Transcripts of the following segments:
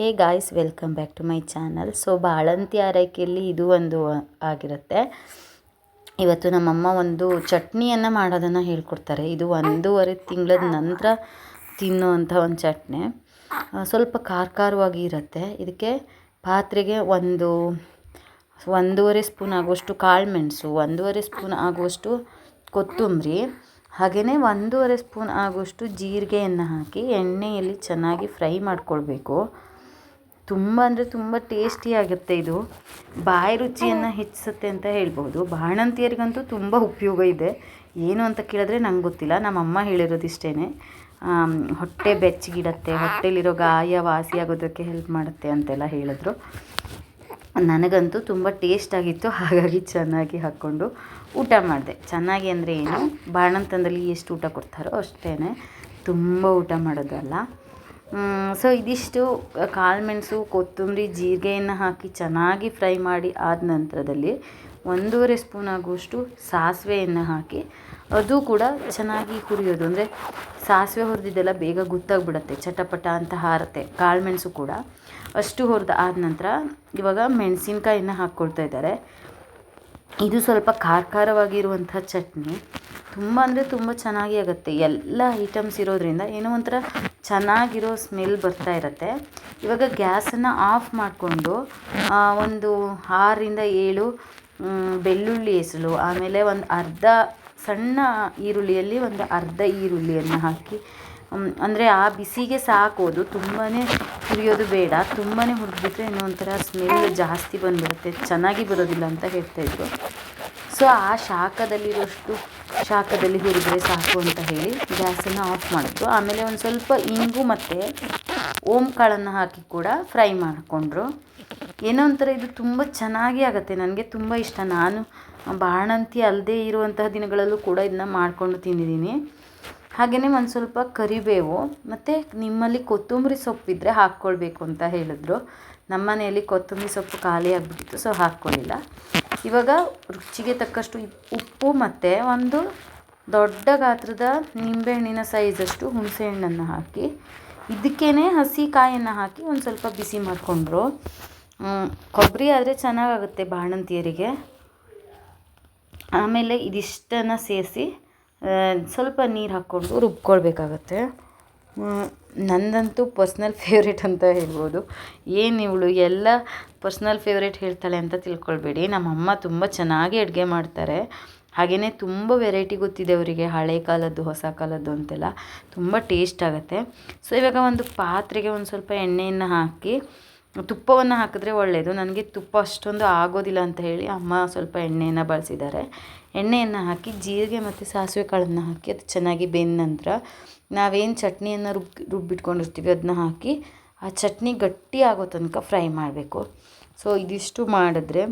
Hey guys, welcome back to my channel. So, ಬಾಳಂತಿ ಆರೈಕೆಯಲ್ಲಿ ಇದು ಒಂದು ಆಗಿರುತ್ತೆ. ಇವತ್ತು ನಮ್ಮಮ್ಮ ಒಂದು ಚಟ್ನಿಯನ್ನು ಮಾಡೋದನ್ನು ಹೇಳ್ಕೊಡ್ತಾರೆ. ಇದು ಒಂದೂವರೆ ತಿಂಗಳದ ನಂತರ ತಿನ್ನುವಂಥ ಒಂದು ಚಟ್ನಿ. ಸ್ವಲ್ಪ ಖಾರ ಖಾರವಾಗಿ ಇರುತ್ತೆ. ಇದಕ್ಕೆ ಪಾತ್ರೆಗೆ ಒಂದು, ಒಂದೂವರೆ ಸ್ಪೂನ್ ಆಗುವಷ್ಟು ಕಾಳು ಮೆಣಸು, ಒಂದೂವರೆ ಸ್ಪೂನ್ ಆಗುವಷ್ಟು ಕೊತ್ತಂಬರಿ ಹಾಗೆಯೇ ಒಂದೂವರೆ ಸ್ಪೂನ್ ಆಗುವಷ್ಟು ಜೀರಿಗೆಯನ್ನು ಹಾಕಿ ಎಣ್ಣೆಯಲ್ಲಿ ಚೆನ್ನಾಗಿ ಫ್ರೈ ಮಾಡ್ಕೊಳ್ಬೇಕು. ತುಂಬ ಅಂದರೆ ತುಂಬ ಟೇಸ್ಟಿಯಾಗುತ್ತೆ ಇದು. ಬಾಯಿ ರುಚಿಯನ್ನು ಹೆಚ್ಚಿಸುತ್ತೆ ಅಂತ ಹೇಳ್ಬೋದು. ಬಾಣಂತಿಯರಿಗಂತೂ ತುಂಬ ಉಪಯೋಗ ಇದೆ. ಏನು ಅಂತ ಕೇಳಿದ್ರೆ ನಂಗೆ ಗೊತ್ತಿಲ್ಲ. ನಮ್ಮಮ್ಮ ಹೇಳಿರೋದು ಇಷ್ಟೇ ಹೊಟ್ಟೆ ಬೆಚ್ಚಗಿಡತ್ತೆ, ಹೊಟ್ಟೆಲಿರೋ ಗಾಯ ವಾಸಿ ಆಗೋದಕ್ಕೆ ಹೆಲ್ಪ್ ಮಾಡುತ್ತೆ ಅಂತೆಲ್ಲ ಹೇಳಿದ್ರು. ನನಗಂತೂ ತುಂಬ ಟೇಸ್ಟಾಗಿತ್ತು ಹಾಗಾಗಿ ಚೆನ್ನಾಗಿ ಹಾಕ್ಕೊಂಡು ಊಟ ಮಾಡಿದೆ. ಚೆನ್ನಾಗಿ ಅಂದರೆ ಏನು? ಬಾಣಂತನದಲ್ಲಿ ಎಷ್ಟು ಊಟ ಕೊಡ್ತಾರೋ ಅಷ್ಟೇ ತುಂಬ ಊಟ ಮಾಡೋದಲ್ಲ. ಸೊ ಇದಿಷ್ಟು ಕಾಳುಮೆಣಸು ಕೊತ್ತಂಬರಿ, ಜೀರಿಗೆಯನ್ನು ಹಾಕಿ ಚೆನ್ನಾಗಿ ಫ್ರೈ ಮಾಡಿ ಆದ ನಂತರದಲ್ಲಿ ಒಂದೂವರೆ ಸ್ಪೂನ್ ಆಗುವಷ್ಟು ಸಾಸಿವೆಯನ್ನು ಹಾಕಿ, ಅದು ಕೂಡ ಚೆನ್ನಾಗಿ ಹುರಿಯೋದು. ಅಂದರೆ ಸಾಸಿವೆ ಹುರಿದಿದ್ದೆಲ್ಲ ಬೇಗ ಗೊತ್ತಾಗ್ಬಿಡತ್ತೆ, ಚಟಪಟ ಅಂತ ಹಾರುತ್ತೆ ಕಾಳುಮೆಣಸು ಕೂಡ. ಅಷ್ಟು ಹುರಿದು ಆದ ನಂತರ ಇವಾಗ ಮೆಣಸಿನ್ಕಾಯಿನ ಹಾಕ್ಕೊಳ್ತಾ ಇದ್ದಾರೆ. ಇದು ಸ್ವಲ್ಪ ಖಾರ ಖಾರವಾಗಿರುವಂಥ ಚಟ್ನಿ. ತುಂಬ ಅಂದರೆ ತುಂಬ ಚೆನ್ನಾಗಿ ಆಗುತ್ತೆ. ಎಲ್ಲ ಐಟಮ್ಸ್ ಇರೋದರಿಂದ ಏನೋ ಒಂಥರ ಚೆನ್ನಾಗಿರೋ ಸ್ಮೆಲ್ ಬರ್ತಾ ಇರುತ್ತೆ. ಇವಾಗ ಗ್ಯಾಸನ್ನು ಆಫ್ ಮಾಡಿಕೊಂಡು ಒಂದು ಆರರಿಂದ ಏಳು ಬೆಳ್ಳುಳ್ಳಿ ಹೆಸಲು ಆಮೇಲೆ ಒಂದು ಅರ್ಧ ಸಣ್ಣ ಈರುಳ್ಳಿಯಲ್ಲಿ ಒಂದು ಅರ್ಧ ಈರುಳ್ಳಿಯನ್ನು ಹಾಕಿ ಅಂದರೆ ಆ ಬಿಸಿಗೆ ಸಾಕೋದು ತುಂಬಾ ಹುರಿಯೋದು ಬೇಡ. ತುಂಬಾ ಹುರಿದ್ಬಿಟ್ರೆ ಇನ್ನೊಂಥರ ಸ್ಮೆಲ್ ಜಾಸ್ತಿ ಬಂದುಬಿಡುತ್ತೆ. ಚೆನ್ನಾಗಿ ಬರೋದಿಲ್ಲ ಅಂತ ಹೇಳ್ತಾಯಿದ್ರು ಸೊ ಆ ಶಾಖದಲ್ಲಿರೋಷ್ಟು ಶಾಖದಲ್ಲಿ ಹುರಿದ್ರೆ ಸಾಕು ಅಂತ ಹೇಳಿ ಗ್ಯಾಸನ್ನು ಆಫ್ ಮಾಡಿದ್ರು. ಆಮೇಲೆ ಒಂದು ಸ್ವಲ್ಪ ಇಂಗು ಮತ್ತು ಓಂ ಕಾಳನ್ನು ಹಾಕಿ ಕೂಡ ಫ್ರೈ ಮಾಡಿಕೊಂಡ್ರು. ಏನೋ ಒಂಥರ ಇದು ತುಂಬ ಚೆನ್ನಾಗಿ ಆಗುತ್ತೆ. ನನಗೆ ತುಂಬ ಇಷ್ಟ. ನಾನು ಬಾಣಂತಿ ಅಲ್ಲದೆ ಇರುವಂತಹ ದಿನಗಳಲ್ಲೂ ಕೂಡ ಇದನ್ನ ಮಾಡಿಕೊಂಡು ತಿಂದಿದ್ದೀನಿ. ಹಾಗೆಯೇ ಒಂದು ಸ್ವಲ್ಪ ಕರಿಬೇವು ಮತ್ತು ನಿಮ್ಮಲ್ಲಿ ಕೊತ್ತಂಬರಿ ಸೊಪ್ಪಿದ್ದರೆ ಹಾಕ್ಕೊಳ್ಬೇಕು ಅಂತ ಹೇಳಿದ್ರು. ನಮ್ಮ ಮನೆಯಲ್ಲಿ ಕೊತ್ತಂಬರಿ ಸೊಪ್ಪು ಖಾಲಿ ಆಗಿಬಿಟ್ಟಿತ್ತು ಸೊ ಹಾಕ್ಕೊಳ್ಳಿಲ್ಲ ಇವಾಗ ರುಚಿಗೆ ತಕ್ಕಷ್ಟು ಉಪ್ಪು ಮತ್ತು ಒಂದು ದೊಡ್ಡ ಗಾತ್ರದ ನಿಂಬೆಹಣ್ಣಿನ ಸೈಜಷ್ಟು ಹುಣಸೆಹಣ್ಣನ್ನು ಹಾಕಿ ಇದಕ್ಕೇ ಹಸಿ ಕಾಯನ್ನು ಹಾಕಿ ಒಂದು ಸ್ವಲ್ಪ ಬಿಸಿ ಮಾಡಿಕೊಂಡ್ರು. ಕೊಬ್ಬರಿ ಆದರೆ ಚೆನ್ನಾಗಾಗುತ್ತೆ ಬಾಣಂತಿಯರಿಗೆ. ಆಮೇಲೆ ಇದಿಷ್ಟನ್ನು ಸೇರಿಸಿ ಸ್ವಲ್ಪ ನೀರು ಹಾಕ್ಕೊಂಡು ರುಬ್ಕೊಳ್ಬೇಕಾಗತ್ತೆ. ನಂದಂತೂ ಪರ್ಸ್ನಲ್ ಫೇವ್ರೇಟ್ ಅಂತ ಹೇಳ್ಬೋದು. ಏನು ಇವಳು? ಎಲ್ಲ ಪರ್ಸ್ನಲ್ ಫೇವ್ರೇಟ್ ಹೇಳ್ತಾಳೆ ಅಂತ ತಿಳ್ಕೊಳ್ಬೇಡಿ. ನಮ್ಮಮ್ಮ ತುಂಬ ಚೆನ್ನಾಗಿ ಅಡುಗೆ ಮಾಡ್ತಾರೆ. ಹಾಗೆಯೇ ತುಂಬ ವೆರೈಟಿ ಗೊತ್ತಿದೆ ಅವರಿಗೆ. ಹಳೆ ಕಾಲದ್ದು, ಹೊಸ ಕಾಲದ್ದು ಅಂತೆಲ್ಲ. ತುಂಬ ಟೇಸ್ಟ್ ಆಗುತ್ತೆ. ಸೊ ಇವಾಗ ಒಂದು ಪಾತ್ರೆಗೆ ಒಂದು ಸ್ವಲ್ಪ ಎಣ್ಣೆಯನ್ನು ಹಾಕಿ ತುಪ್ಪವನ್ನು ಹಾಕಿದ್ರೆ ಒಳ್ಳೆಯದು ನನಗೆ ತುಪ್ಪ ಅಷ್ಟೊಂದು ಆಗೋದಿಲ್ಲ ಅಂತ ಹೇಳಿ ಅಮ್ಮ ಸ್ವಲ್ಪ ಎಣ್ಣೆಯನ್ನು ಬಳಸಿದ್ದಾರೆ. ಎಣ್ಣೆಯನ್ನು ಹಾಕಿ, ಜೀರಿಗೆ ಮತ್ತು ಸಾಸಿವೆ ಕಾಳನ್ನು ಹಾಕಿ, ಅದು ಚೆನ್ನಾಗಿ ಬೆಂದ ನಂತರ ನಾವೇನು ಚಟ್ನಿಯನ್ನು ರುಬ್ ರುಬ್ಬಿಟ್ಕೊಂಡಿರ್ತೀವಿ ಅದನ್ನ ಹಾಕಿ ಆ ಚಟ್ನಿ ಗಟ್ಟಿ ಆಗೋ ತನಕ ಫ್ರೈ ಮಾಡಬೇಕು. ಸೊ, ಇದಿಷ್ಟು ಮಾಡಿದ್ರೆ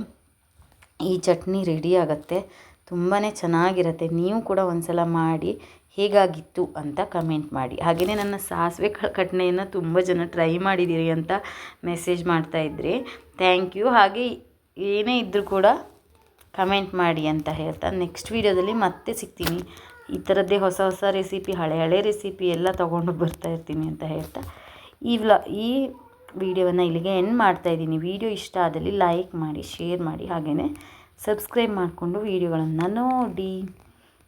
ಈ ಚಟ್ನಿ ರೆಡಿ ಆಗುತ್ತೆ. ತುಂಬಾ ಚೆನ್ನಾಗಿರುತ್ತೆ. ನೀವು ಕೂಡ ಒಂದು ಸಲ ಮಾಡಿ ಹೇಗಾಗಿತ್ತು ಅಂತ ಕಮೆಂಟ್ ಮಾಡಿ. ಹಾಗೆಯೇ ನನ್ನ ಸಾಸಿವೆ ಕಟ್ನೆಯನ್ನು ತುಂಬ ಜನ ಟ್ರೈ ಮಾಡಿದ್ದೀರಿ ಅಂತ ಮೆಸೇಜ್ ಮಾಡ್ತಾಯಿದ್ರಿ ಥ್ಯಾಂಕ್ ಯು ಹಾಗೆ ಏನೇ ಇದ್ದರೂ ಕೂಡ ಕಮೆಂಟ್ ಮಾಡಿ ಅಂತ ಹೇಳ್ತಾ ನೆಕ್ಸ್ಟ್ ವೀಡಿಯೋದಲ್ಲಿ ಮತ್ತೆ ಸಿಗ್ತೀನಿ. ಈ ಥರದ್ದೇ ಹೊಸ ಹೊಸ ರೆಸಿಪಿ ಹಳೆ ಹಳೆ ರೆಸಿಪಿ ಎಲ್ಲ ತೊಗೊಂಡು ಬರ್ತಾ ಇರ್ತೀನಿ ಅಂತ ಹೇಳ್ತಾ, ಈ ವ್ಲಾ ಈ ವಿಡಿಯೋವನ್ನು ಇಲ್ಲಿಗೆ ಎಂಡ್ ಮಾಡ್ತಾಯಿದ್ದೀನಿ ವಿಡಿಯೋ ಇಷ್ಟ ಆದಲ್ಲಿ ಲೈಕ್ ಮಾಡಿ ಶೇರ್ ಮಾಡಿ ಹಾಗೆಯೇ ಸಬ್ಸ್ಕ್ರೈಬ್ ಮಾಡಿಕೊಂಡು ವೀಡಿಯೋಗಳನ್ನು ನೋಡಿ.